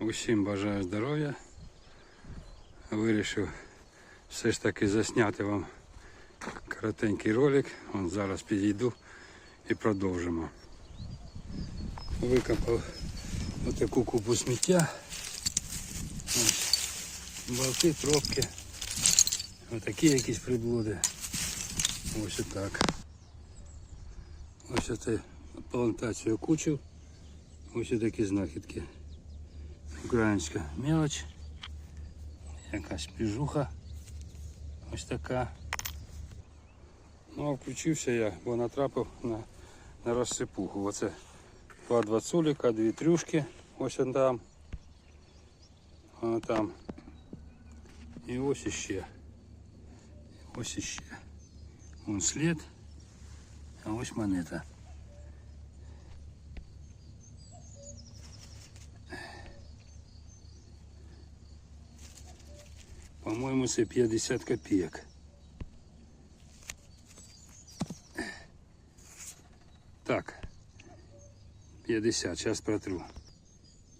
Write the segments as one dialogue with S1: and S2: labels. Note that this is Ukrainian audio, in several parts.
S1: Усім бажаю здоров'я. Вирішив все ж таки засняти вам коротенький ролик. Вон зараз підійду і продовжимо. Викопав отаку купу сміття. Ось Болти, тропки. Отакі якісь приблуди. Ось отак. Ось оце плантацію кучу. Ось такі знахідки. Українська мелоч. Якась піжуха. Ось така. Ну а включився я, бо натрапив на, на розсипуху. Оце два двадцуліка, дві трюшки. Ось он там. Вона там. І ось іще. Ось іще. Вон слід. А ось монета. По-моєму, це 50 копійок. Так. 50, зараз протру.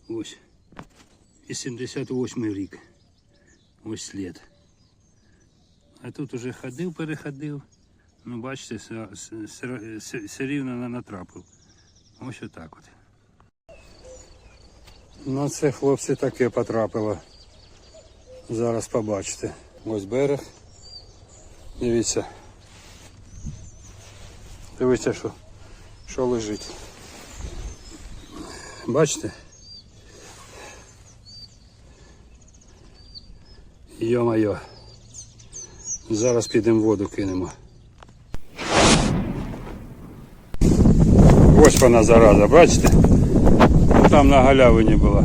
S1: Ось. 88 рік. Ось слід. А тут уже ходив, переходив. Ну, бачите, все, все рівно натрапив. Ось отак от. Ну, це хлопці таке потрапило. Зараз побачите. Ось берег. Дивіться. Дивіться, що, що лежить. Бачите? Йо-моє. Зараз підемо воду кинемо. Ось вона зараза, бачите? Там на галявині була.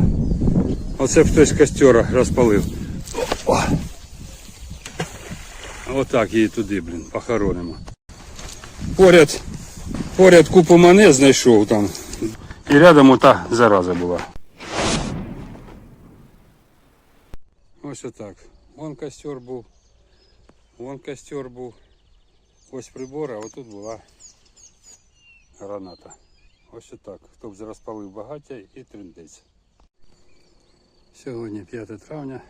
S1: Оце б хтось костер розпалив. О! Отак її туди, блін, похоронимо. Поряд, поряд купу монет знайшов там. І рядом ота зараза була. Ось отак. Вон костер був. Вон костер був. Ось прибор, а отут була граната. Ось отак. Хто б розпалив багаття і триндець. Сьогодні 5 травня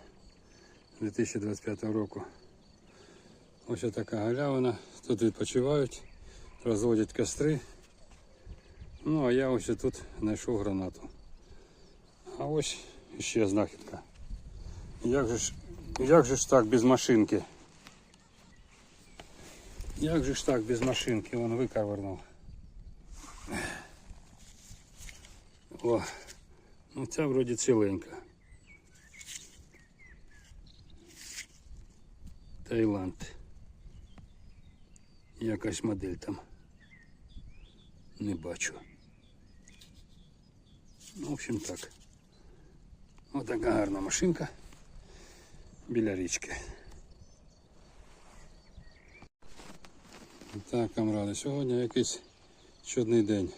S1: 2025 року. Ось така галявина. Тут відпочивають, розводять костри. Ну а я ось тут знайшов гранату. А ось ще знахідка. Як же ж, як же ж так без машинки? Як же ж так без машинки? Вон викавернув. О, ну ця вроді ціленька. Таїланд. Якась модель там. Не бачу. Ну, в общем так. Ось така гарна машинка біля річки. Так, камради, сьогодні якийсь чудний день.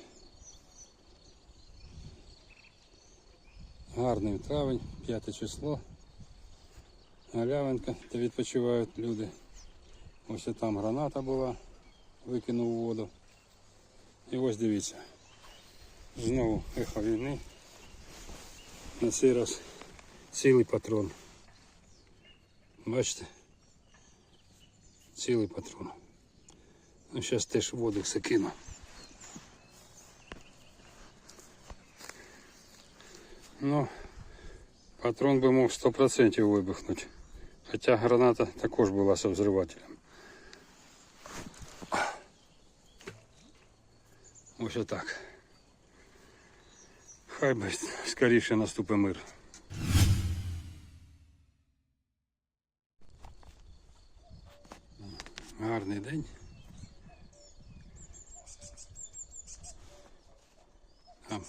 S1: Гарний травень, 5 число. Галявинка, де відпочивають люди. Ось там граната була, викинув воду. І ось дивіться. Знову ехо війни. На цей раз цілий патрон. Бачите? Цілий патрон. Ну, зараз теж воду закину. Ну, патрон би мог 100% вибухнути. Хоча граната також була з взривателем. Ось отак. Хай би скоріше наступить мир. Гарний день. Там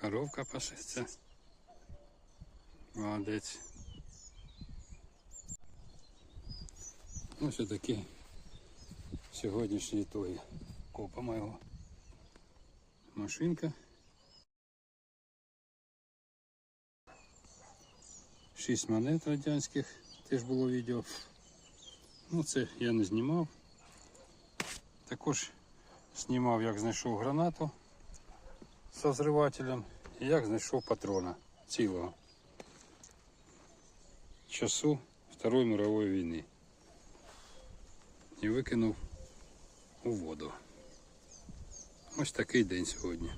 S1: коровка пасеться. Молодець. Ось такі сьогоднішні ітоги. Копа моєго. Машинка. Шість монет радянських, теж було відео. Ну це я не знімав. Також знімав, як знайшов гранату з взривателем і як знайшов патрона цілого. часу Второї мирової війни. І викинув у воду. Ось такий день сьогодні.